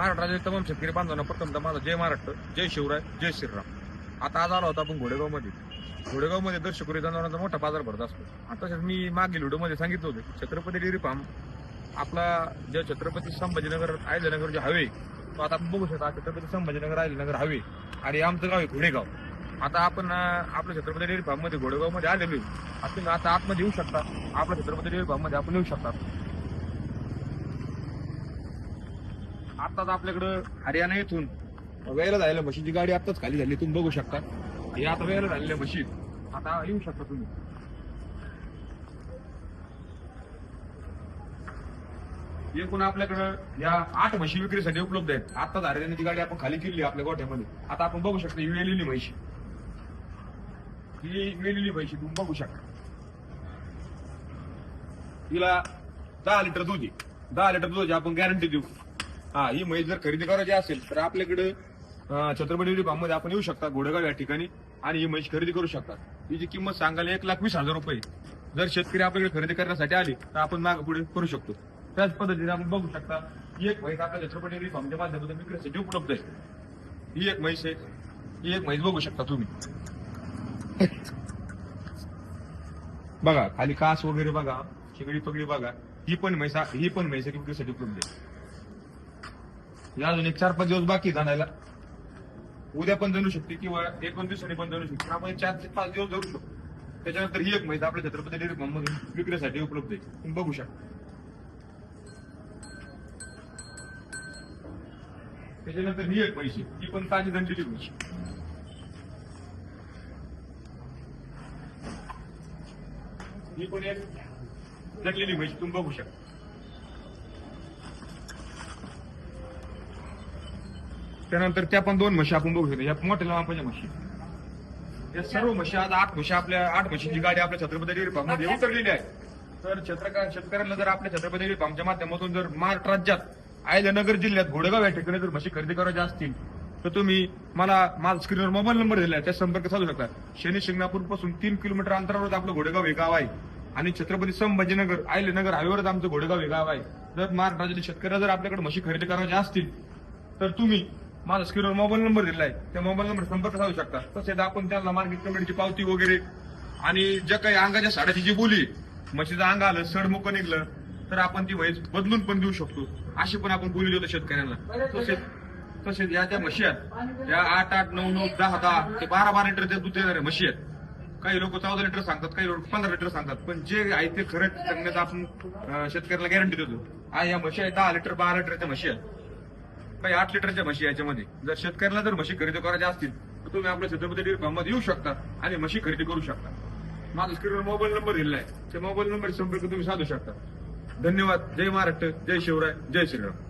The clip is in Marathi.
महाराष्ट्र राज्यातील तमाम शेतकरी बांधवांना प्रथमतः माझा जय महाराष्ट्र जय शिवराय जय श्रीराम. आता आज आलो होता आपण घोडेगावमध्ये. घोडेगावमध्ये दर्शकुरी जनावरांचा मोठा बाजार भरत असतो. आणि तसंच मी मागील व्हिडिओमध्ये सांगितलं होतं छत्रपती डेअरी फार्म आपला जे छत्रपती संभाजीनगर आयल्यानगर जे हवे तो आता आपण बघू शकता छत्रपती संभाजीनगर आयल्यानगर हवे आणि आमचं गाव आहे घोडेगाव. आता आपण आपल्या छत्रपती डेअरी फार्ममध्ये घोडेगावमध्ये आलेलो आहे. आता तुम्ही आता आतमध्ये येऊ शकता. आपल्या छत्रपती डेअरी फार्ममध्ये आपण येऊ शकता. आताच आपल्याकडं हरियाणा येथून वेळेला झालेल्या म्हशीची गाडी आताच खाली झाली. तुम्ही बघू शकता. हे आता वेळेला झालेल्या म्हशी आता येऊ शकता तुम्ही. एकूण आपल्याकडं या आठ म्हशी विक्रीसाठी उपलब्ध आहेत. आता हरियाणाची गाडी आपण खाली केली आपल्या गोठ्यामध्ये. आता आपण बघू शकता ही वेलेली म्हशी. ही वेलेली म्हशी तुम्ही बघू शकता. तिला दहा लिटर दूध आहे. दहा लिटर दूध आपण गॅरंटी देऊ. हा ही म्हैस जर खरेदी करायची असेल तर आपल्याकडे छत्रपती फार्ममध्ये आपण येऊ शकता घोडेगाव या ठिकाणी आणि ही म्हैस खरेदी करू शकता. तिची किंमत सांगायला एक लाख वीस हजार रुपये जर शेतकरी आपल्याकडे खरेदी करण्यासाठी आले तर आपण मागे पुढे करू शकतो. त्याच पद्धतीने आपण बघू शकता ही एक म्हैस आपल्या छत्रपती डेअरी फार्मच्या माध्यमातून विक्रीसाठी उपलब्ध आहे. ही एक म्हैस आहे. ही एक म्हैस बघू शकता तुम्ही. बघा खाली कास वगैरे बघा शेगडी पगडी बघा ही पण म्हैस ही पण म्हैस आहे विक्रीसाठी उपलब्ध आहे. हे अजून एक चार पाच दिवस बाकी जाणायला उद्या पण जणू शकते किंवा एक दोन दिवसांनी पण जणू शकते. आपण चार ते पाच दिवस धरू शकतो. त्याच्यानंतर ही एक माहिती आपल्या छत्रपती डेअरी फार्म मधून विक्रीसाठी उपलब्ध आहे. तुम्ही बघू शकता. त्याच्यानंतर ही एक पैसे ही पण ताजी दंडीची पैसे. ही पण एक जगलेली पैसे तुम्ही बघू शकता. त्यानंतर त्या पण दोन म्हशी आपण बघू शकतो. या मोठ्या लांबाच्या म्हशी. या सर्व म्हशी आज आठ म्हशी आपल्या आठ म्हशींची गाडी आपल्या छत्रपती डेअरी फार्ममध्ये उतरलेली आहे. तर छत्रका शेतकऱ्यांना जर आपल्या छत्रपती डेअरी फार्मच्या माध्यमातून जर महाराष्ट्र राज्यात अहिल्यानगर जिल्ह्यात घोडेगाव या ठिकाणी जर म्हशी खरेदी करायच्या असतील तर तुम्ही मला माझा स्क्रीनवर मोबाईल नंबर दिलाय त्या संपर्क साधू शकता. शनी शिंगणापूरपासून तीन किलोमीटर अंतरावर आपलं घोडेगाव हे गाव आहे. आणि छत्रपती संभाजीनगर अहिल्यानगर हायवेवरच आमचं घोडेगाव हे गाव आहे. जर महाराष्ट्र राज्यातील शेतकऱ्यांना जर आपल्याकडे म्हशी खरेदी करायच्या असतील तर तुम्ही माझा स्क्रीनवर मोबाईल नंबर दिलाय. त्या मोबाईल नंबर संपर्क साधू शकता. तसेच आपण त्यांना मार्केट कमिटीची पावती वगैरे आणि ज्या काही अंगाच्या साड्याची जी बोली म्हशीचं अंग आलं सड निघलं तर आपण ती म्हैस बदलून पण देऊ शकतो. अशी पण आपण बोली देतो शेतकऱ्यांना. तसेच तसेच या त्या म्हशी आहेत. या आठ आठ नऊ नऊ दहा दहा ते बारा बारा लिटर त्या दूध देणाऱ्या म्हशी आहेत. काही लोक चौदा लिटर सांगतात काही लोक पंधरा लिटर सांगतात. पण जे आहे ते खरंच सांगण्यात आपण शेतकऱ्याला गॅरंटी देतो. आ या म्हशी आहेत दहा लिटर बारा लिटरच्या म्हशी आहेत. काही आठ लिटरच्या म्हशी याच्यामध्ये. जर शेतकऱ्याला जर म्हशी खरेदी करायच्या असतील तर तुम्ही आपल्या छत्रपती डेअरी फार्ममध्ये येऊ शकता आणि म्हशी खरेदी करू शकता. माझा स्क्रीनवर मोबाईल नंबर दिलेला आहे. त्या मोबाईल नंबर संपर्क तुम्ही साधू शकता. धन्यवाद. जय महाराष्ट्र. जय शिवराय. जय श्रीराम.